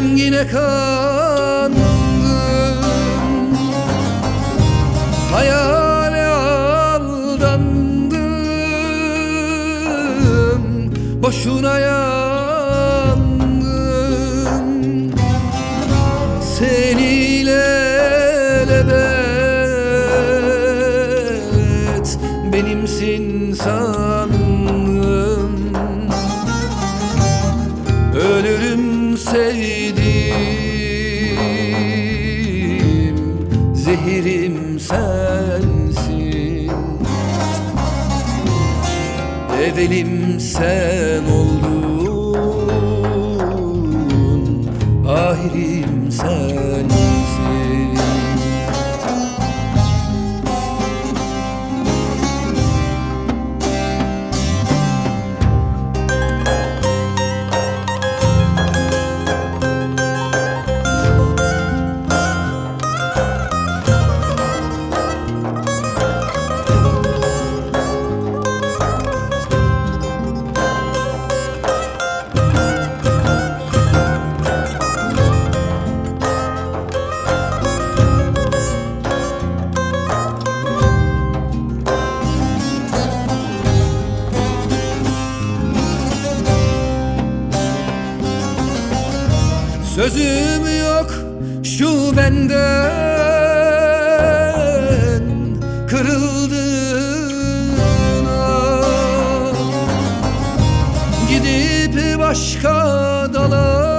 Rengine kandım Hayale aldandım Boşuna yandım Seniyle lebet Benimsin sandım Evelim sen oldun. Ahirim sensin Sözüm yok şu benden kırıldığına. Gidip başka dala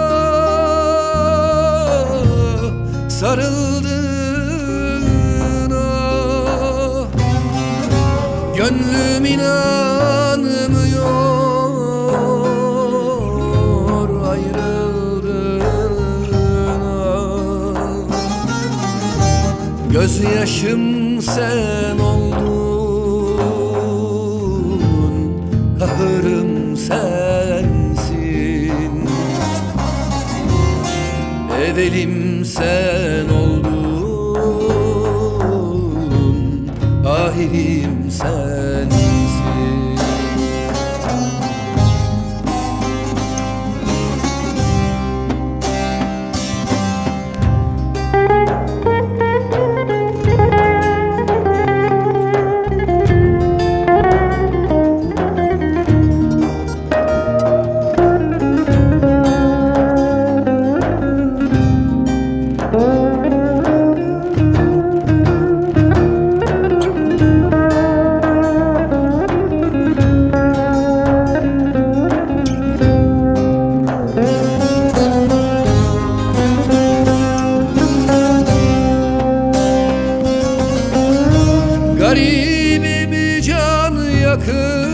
sarıldığına. Gönlüm inanmıyor Gözyaşım sen oldun Kahırım sensin. Evelim sen oldun Ahirim sensin Garibim can yakıp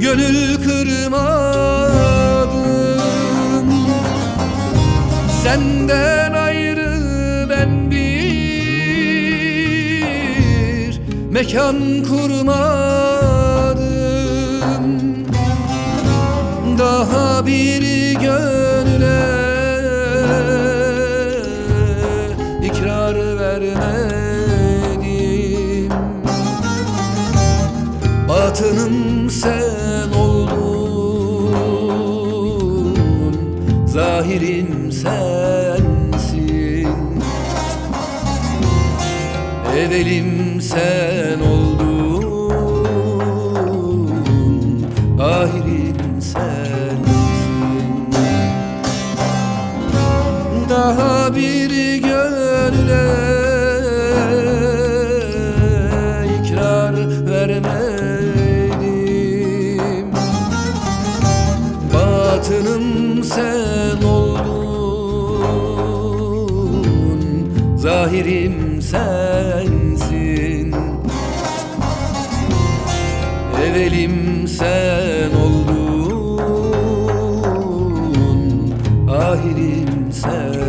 Gönül kırmadım. Senden ayrı ben bir Mekan kurmadım. Daha bir Batınım sen oldun Zahirim sensin. Evelim sen oldun Ahirim sensin. Daha bir Batınım sen oldun. Zahirim sensin. Evelim sen oldun. Ahirim sensin